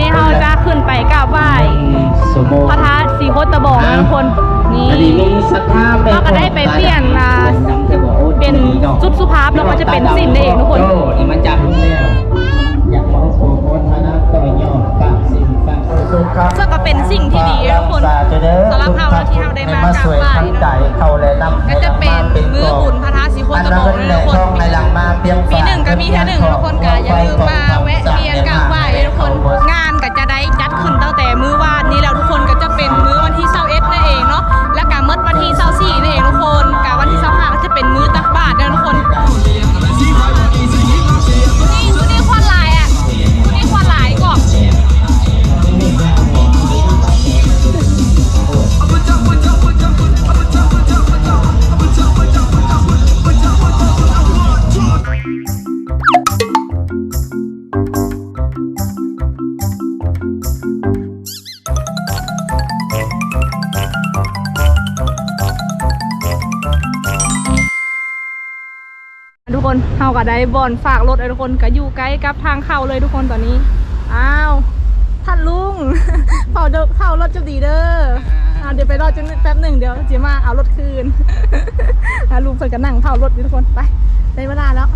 นี้เราจะขึ้นไปกราบไหว้สมโมพระธาตุสีโคตรตะบองนะทุกคนนี่อันนี้มีศรัทธาแบบเราก็ได้ไปเปลี่ยนอ่าเป็นชุดสุภาพแล้วก็จะเป็นสิ้นนั่นเองทุกคน ซึ่งก็เป็นสิ่งที่ดีนะทุกคนสำหรับเราที่เราได้มากราบไหว้เนอะเขาเลยนำก็จะเป็นมือบุญพระธาตุสีโคตรตะบองนะทุกคนในหลังมาเพียงปีหนึ่งก็มีแค่หนึ่งทุกคนก็อย่าลืมมาแวะเวียนกราบไหว้ทุกคนงานก็จะได้จัดขึ้นตั้งแต่มื้อวานนี้แล้ว บอนฝากรถเลยทุกคนก็อยู่ใกล้กับทางเข้าเลยทุกคนตอนนี้ อ้าวท่านลุงเผาเด้อเผารถจะดีเด้ออ่าเดี๋ยวไปรอจนแป๊บหนึ่งเดี๋ยวเจีมาเอารถคืนอะลุงเพิ่นก็นั่งเผารถอยู่ทุกคนไปได้เวลาแล้ว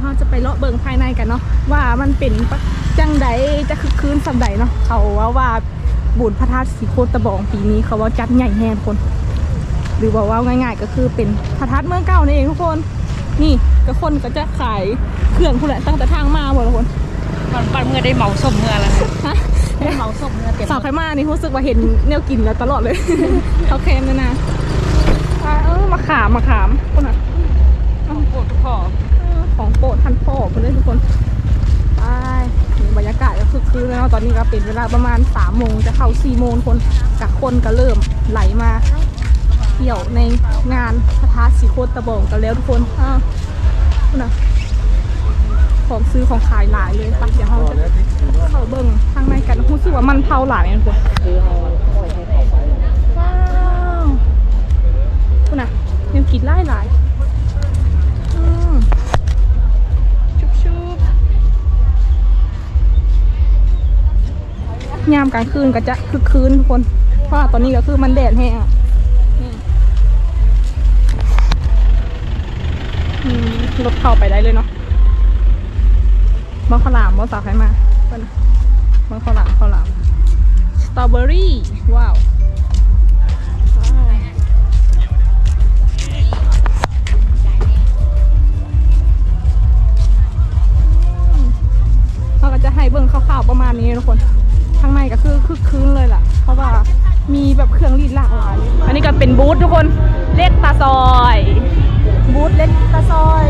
เราจะไปเลาะเบิ่งภายในกันเนาะว่ามันเป็นจังใดจะคึกคืนสำใดเนาะเขาว่าว่าบุญพระธาตุสีโคตรตะบองปีนี้เขาว่าจัดใหญ่แฮงทุกคน หรือบอกว่าง่าย ๆ ก็คือเป็นพระธาตุเมืองเก่านั่นเองทุกคน นี่ก็คนก็จะขายเครื่องคุณแหละตั้งแต่ทางมาหมดทุกคนปันปันเมื่อได้เหมาสมเมื่อแล้วนะฮะได้เหมาสมเมื่อเต็มสาวไขมานี่รู้สึกว่าเห็นแนวกินแล้วตลอดเลย เขาเค็มเลยนะอ่าเออมาขามมาขามคนอะต้องปวดทุกข้อเออของโปรดท่านพ่อคนเลยทุกคนไปนี่บรรยากาศก็คือคืนแล้วเนาะตอนนี้ก็เป็นเวลาประมาณสามโมงจะเข้าสี่โมงคนกับคนก็เริ่มไหลมา เที่ยวในงานพระธาตุสีโคตรตะบองกันแล้วทุกคนอ่าคุณอะของซื้อของขายหลายเลยไปเดี๋ยวเราจะเข้าเบิ้งข้างในกันรู้สึกว่ามันเผาหลายนะทุกคนว้าวคุณนะยังกินไล่หลายอืมชุบชุบยามกลางคืนก็จะคึกคืนทุกคน เพราะตอนนี้ก็คือมันแดดแห้ง รถเข้าไปได้เลยเนาะมังข้าวหลามมังสาวใครมาเพิ่นมังข้าวหลามขาวหลามสตรอเบอรี่ ว้าวเราก็จะให้เบิ่งคร่าวๆประมาณนี้ทุกคนข้างในก็คือคึกคืนเลยล่ะ เพราะว่ามีแบบเครื่องรีดหลากหลาย อันนี้ก็เป็นบูธทุกคน เล็กตาซอย บูธเล็กตะซอย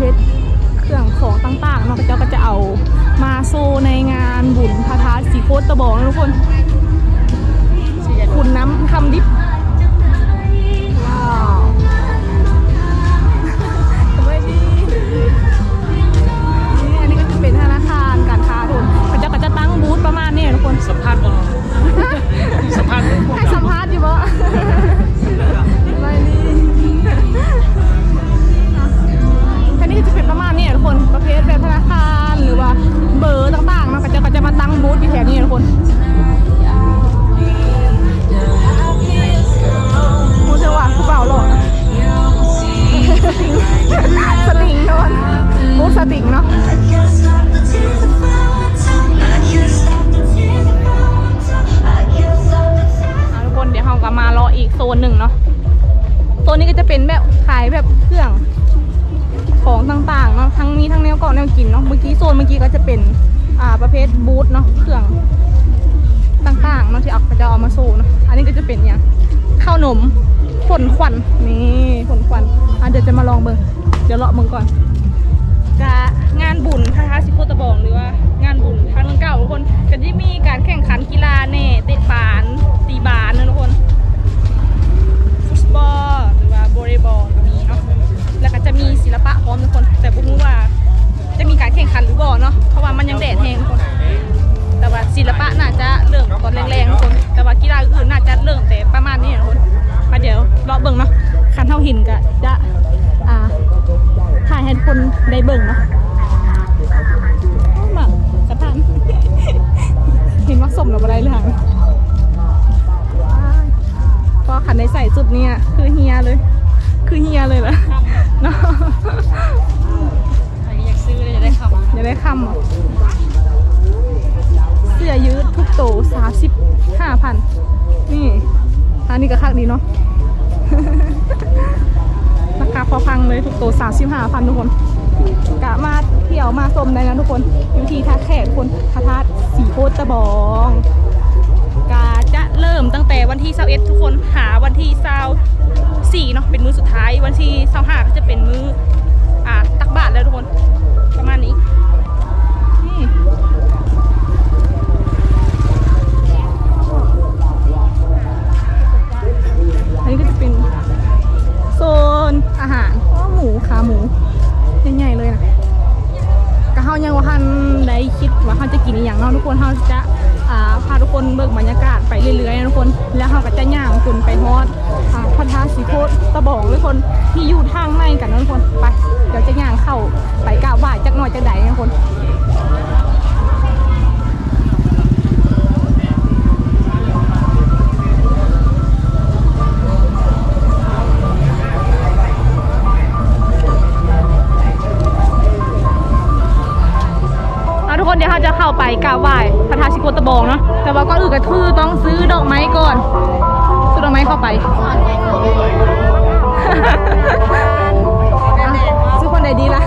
ประเภทเครื่องของต่างๆเนาะก็เจ้าก็จะเอามาโซในงานบุญพระธาตุสีโคตรตะบองนะทุกคนคุณน้ำคำดิบว้าวสวัสดีนี่อันนี้ก็จะเป็นธนาคารการค้าทุกคนเขาเจ้าก็จะตั้งบูธประมาณนี้ทุกคนสัมภาษณ์บอสัมภาษณ์ให้สัมภาษณ์อยู่บ่ บูธอยู่แถวนี้ทุกคน จะงานบุญนะคะซิโคตะบองหรือว่างานบุญทางเมืองเก่าทุกคนก็ที่มีการแข่งขันกีฬาเน่เตะปานตีบานนะทุกคนฟุตบอลหรือว่าบอลเลย์บอลก็มีเนาะแล้วก็จะมีศิลปะพร้อมทุกคน แต่บุ้งว่าจะมีการแข่งขันหรือบอลเนาะเพราะว่ามันยังแดดแห้งทุกคนแต่ว่าศิลปะน่าจะเริ่มตอนแรงๆทุกคน แต่ว่ากีฬาอื่นน่าจะเริ่มแต่ประมาณนี้นะทุกคนมาเดี๋ยวรอเบิ่งเนาะขันเท่าหินก็จะ ขายให้คนได้เบิ่งเนาะแบกระพานเห็นว่าสมหรืออะไรเลยพอขันในใส่จุดเนี่ยคือเฮียเลย คือเฮียเลยล่ะเนาะอยากซื้อเลยจะได้คำจะได้คำเสื้อยืดทุกโตสามสิบห้าพันนี่อันนี้ก็คักดีเนาะักพอพังเลยทุกตัวสามสิบห้าพันทุกคนกะมาเที่ยวมาชมได้นะทุกคนอยู่ที่ท่าแขกคนพระธาตุสีโคตรตะบองกาจะเริ่มตั้งแต่วันที่เสาเอทุกคนหาวันที่เสาสี่เนาะเป็นมื้อสุดท้ายวันที่เสาห้าก็จะเป็นมื้ออ่าตักบาทรแล้วทุกคน กราบไหว้พระธาตุชิโกตะบองเนาะแต่ว่าก่อนอื่นก็คือต้องซื้อดอกไม้ก่อนซื้อดอกไม้เข้าไปซื้อคนไหนดีล่ะ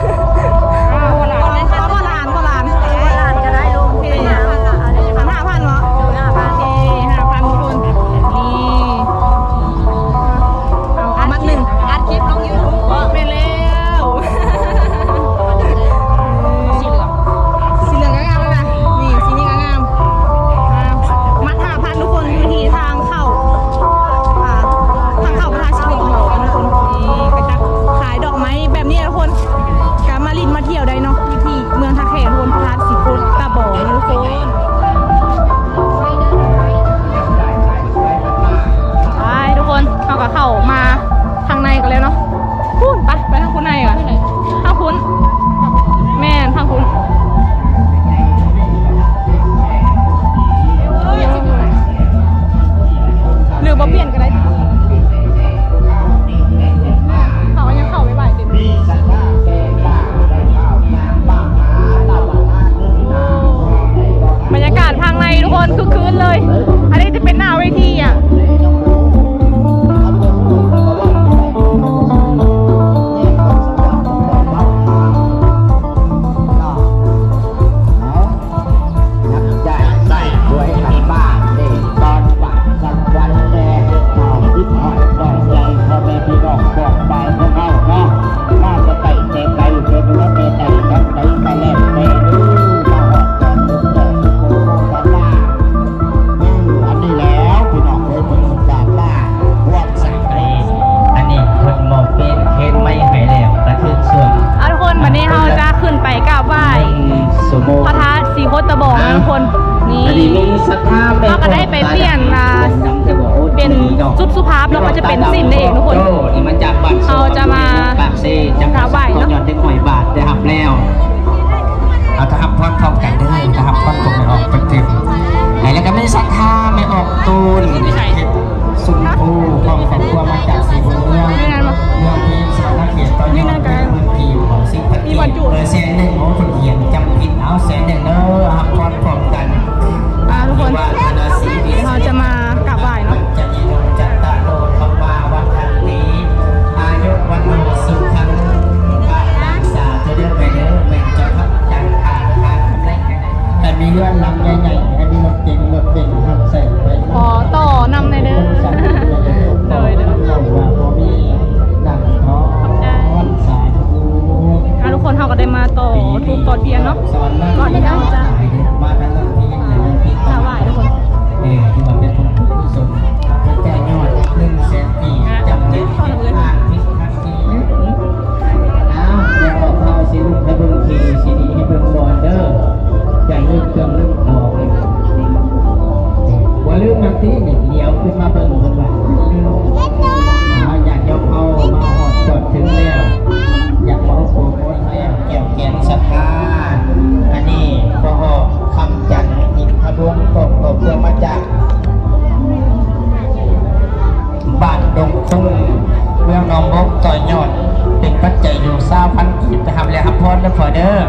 อยู่ซาพันกีบนะครับแล้วครับพอดและพอเดอร์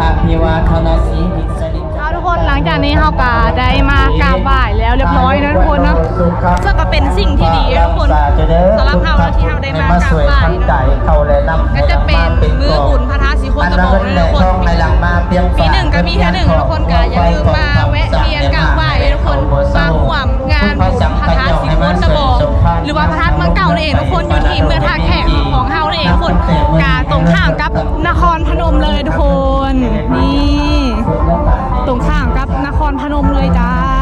อาภิวาทนาสีอิสริ คนหลังจากนี้เฮาก็ได้มากราบไหว้แล้วเรียบร้อยนะทุกคนเนาะซึ่งก็เป็นสิ่งที่ดีนะทุกคนสำหรับเฮาแล้วที่เฮาได้มากราบไหว้เนาะก็จะเป็นมือบุญพระธาตุสีโคตะบอกนะทุกคนในหลังมาเพียงปีหนึ่งก็มีแค่หนึ่งทุกคนก็อย่าลืมมาแวะเวียนกราบไหว้ทุกคนมาห่วมงานบุญพระธาตุสีโคตะบอกหรือว่าพระธาตุเมืองเก่านั่นเองทุกคนอยู่ที่เมืองท่าแขกของเฮานั่นเองทุกคนกาตรงข้ามกับนครพนมเลยทุกคนนี่ ตรงข้ามกับนครพนมเลยจ้า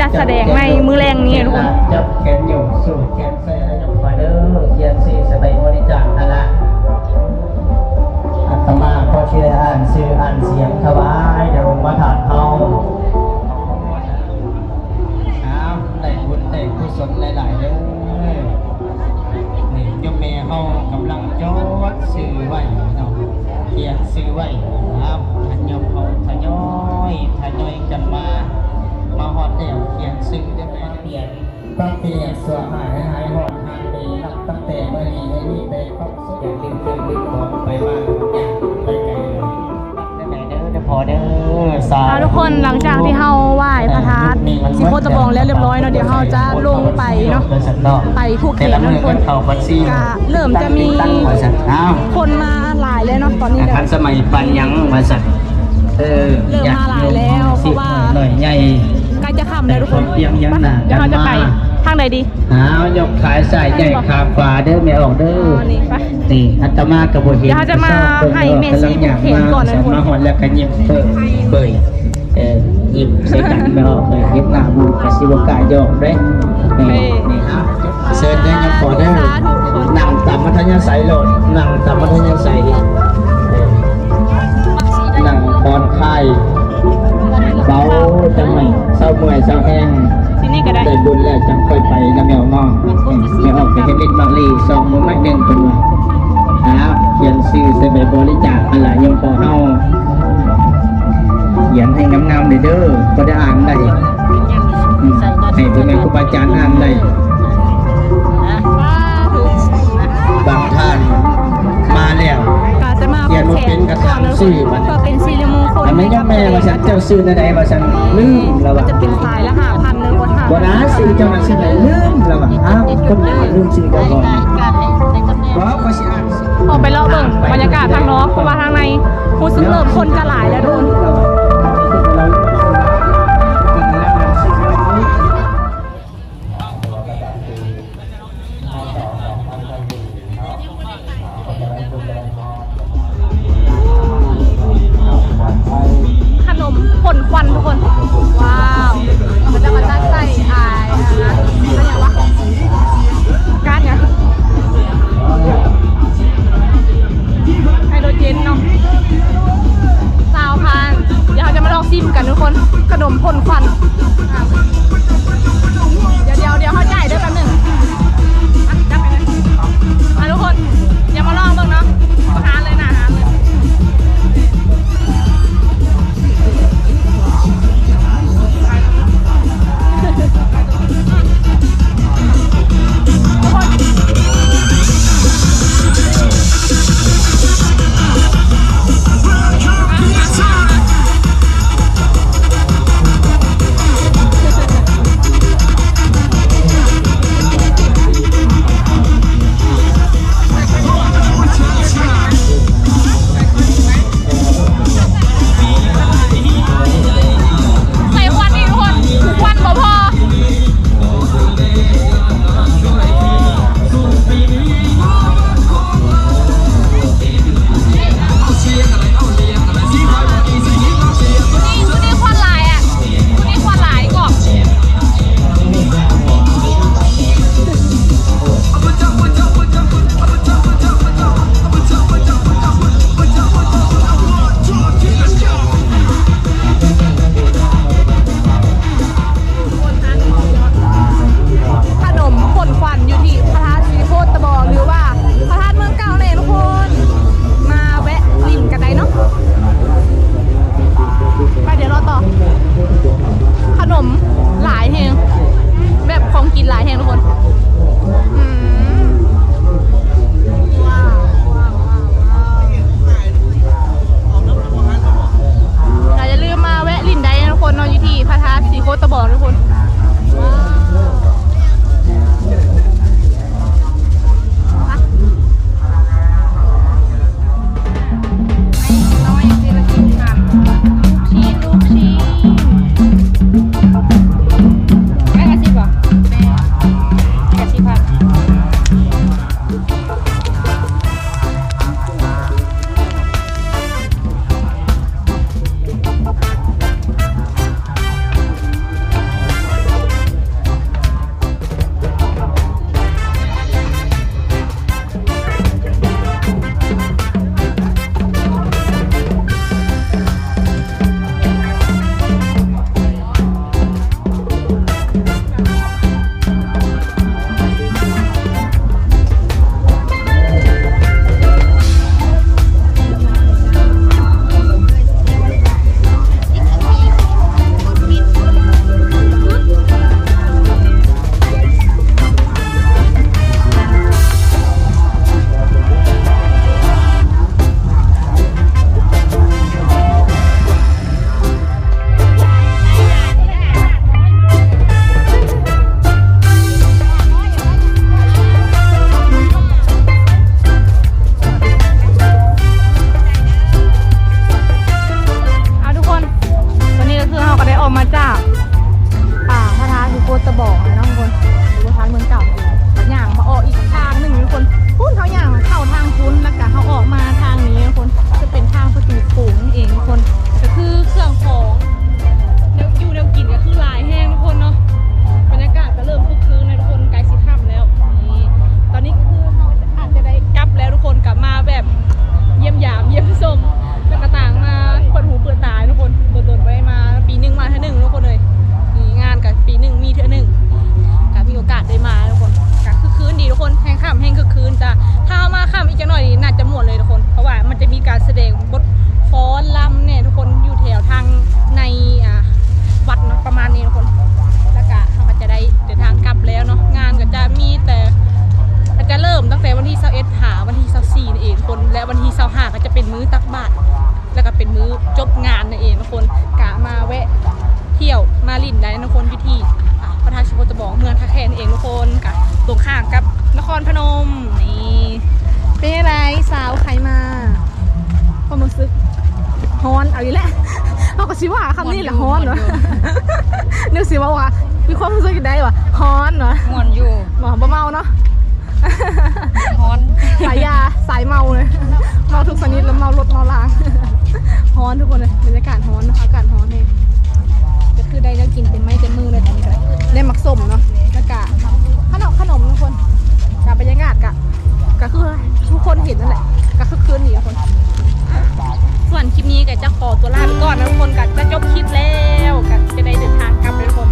จะแสดงในมือแรงนี้ทุกคน จับแขนอยู่สู่แขนเสื้อย กคนหลังจากที่เฮาไหว้พระธาตุสิโคตะบองแล้วเรียบร้อยเนาะเดี๋ยวเฮาจะลงไปเนาะไปผูกแขนแต่ละนะมืทุอกคนเข้าบัญชีก็เริ่มจะมีตั้งบริษัทอ้าวคนมาหลายเลยเนาะตอนนี้อาเนี่ยคารสมัยปันยังบริษัทเออเริ่มมาหลายแล้วเพราะว่าหน่อยใหญ่ใกล้จะค่ำแล้วทุกคนเตรียมยังหนาเดี๋ยวเราจะไปกันมาทางใดดีอ้าวยกขายสายใหญ่ขาขวาเด้อไม่ออกเด้อ๋ออนี่ไปนี่อัตมากับบุเห็นเดี๋ยวเขาจะมาให้เมสซี่ผูกแขนก่อนนะทุกคนมาหอนแล้วก็ยิ้มเปิดเบยเออ ยิ้มใส่กันไม่ออกเลยยิ้มหน้าบูกสิบกายยอกเด้นี่นี่ครับเชิญได้ยังขอได้อนั่งตามมัธยมใสโหลดนั่งตามมัธยมใสเออนั่งบอนคลายเบาจังไหมเศร้าเมื่อยเศร้าแห้งที่นี่ก็ได้ได้บุญแล้วจังค่อยไปน้ำแมวน้องไม่ออกไปเฮ็ดเล่นบางลีสองมือไม้เด่นเป็นว่าอ้าวเขียนชื่อใส่ใบบริจาคอะไรยังพอเฮาเขียนให้งามๆเลยเด้อก็ได้อ่านได้อืมให้พ่อแม่ครูบาอาจารย์อ่านได้ว้าถึงบางท่านมาแล้วก็จะมาผูกแขนก่อนนะทุกคนเพื่อเป็นสิริมงคลทำไมยังแม่ว่าฉันเจ้าซื้อใดๆว่าฉันลืมแล้วก็ว่าจะเป็นสายละห้าพันเลยคนห้าบ่นะซื้อเจ้านั้นซื้อไหนลืมแล้วว่าอ้าวคนนี้ลืมซื้อเจ้าก่อนบ่ก็สิอ่านพอไปเลาะเบิ่งบรรยากาศทางนอกเพราะว่าทางในผู้ซึ่งเริ่มคนจะหลายแล้วทุกคนิมกันทุกคนขนมพ่นควันเดี๋ยวเดี๋ยวเดี๋ยวเขาจะ มาลินได้นะทุกคนอยู่ที่อะพระธาตุชิโกตะบองเมืองท่าแคนเองทุกคนกับตรงข้างกับนครพนมนี่เป็นยังไงสาวใครมาความรู้สึกฮอนเอาอีกแล้วเอาก็ชิว่าคำนี้แหละฮอนเหรอนึกสิว่าว่ามีความรู้สึกยังไงวะฮอนเหรอม่วนอยู่หมอบ่เมาเนาะฮ้อนสายยาสายเมาเลยเมาทุกชนิดแล้วเมารถเมาลางฮ้อนทุกคนเลยบรรยากาศฮ้อนนะคะอากาศฮ้อนเองก็ คือได้ก็กินเป็นไม้เต็มมือเลยตอนนี้ก็ได้มักสมเนาะแล้ก็ขนมขนมทุกคนกับบรรยากาศกะก็คือทุกคนเห็นนั่นแหละก็คือคืนนี้ทุกคนส่วนคลิปนี้ก็จะขอตัวลาไปก่อนนะทุกคนกันจะจบคลิปแล้วกันจะได้เดินทางกลับทุกคน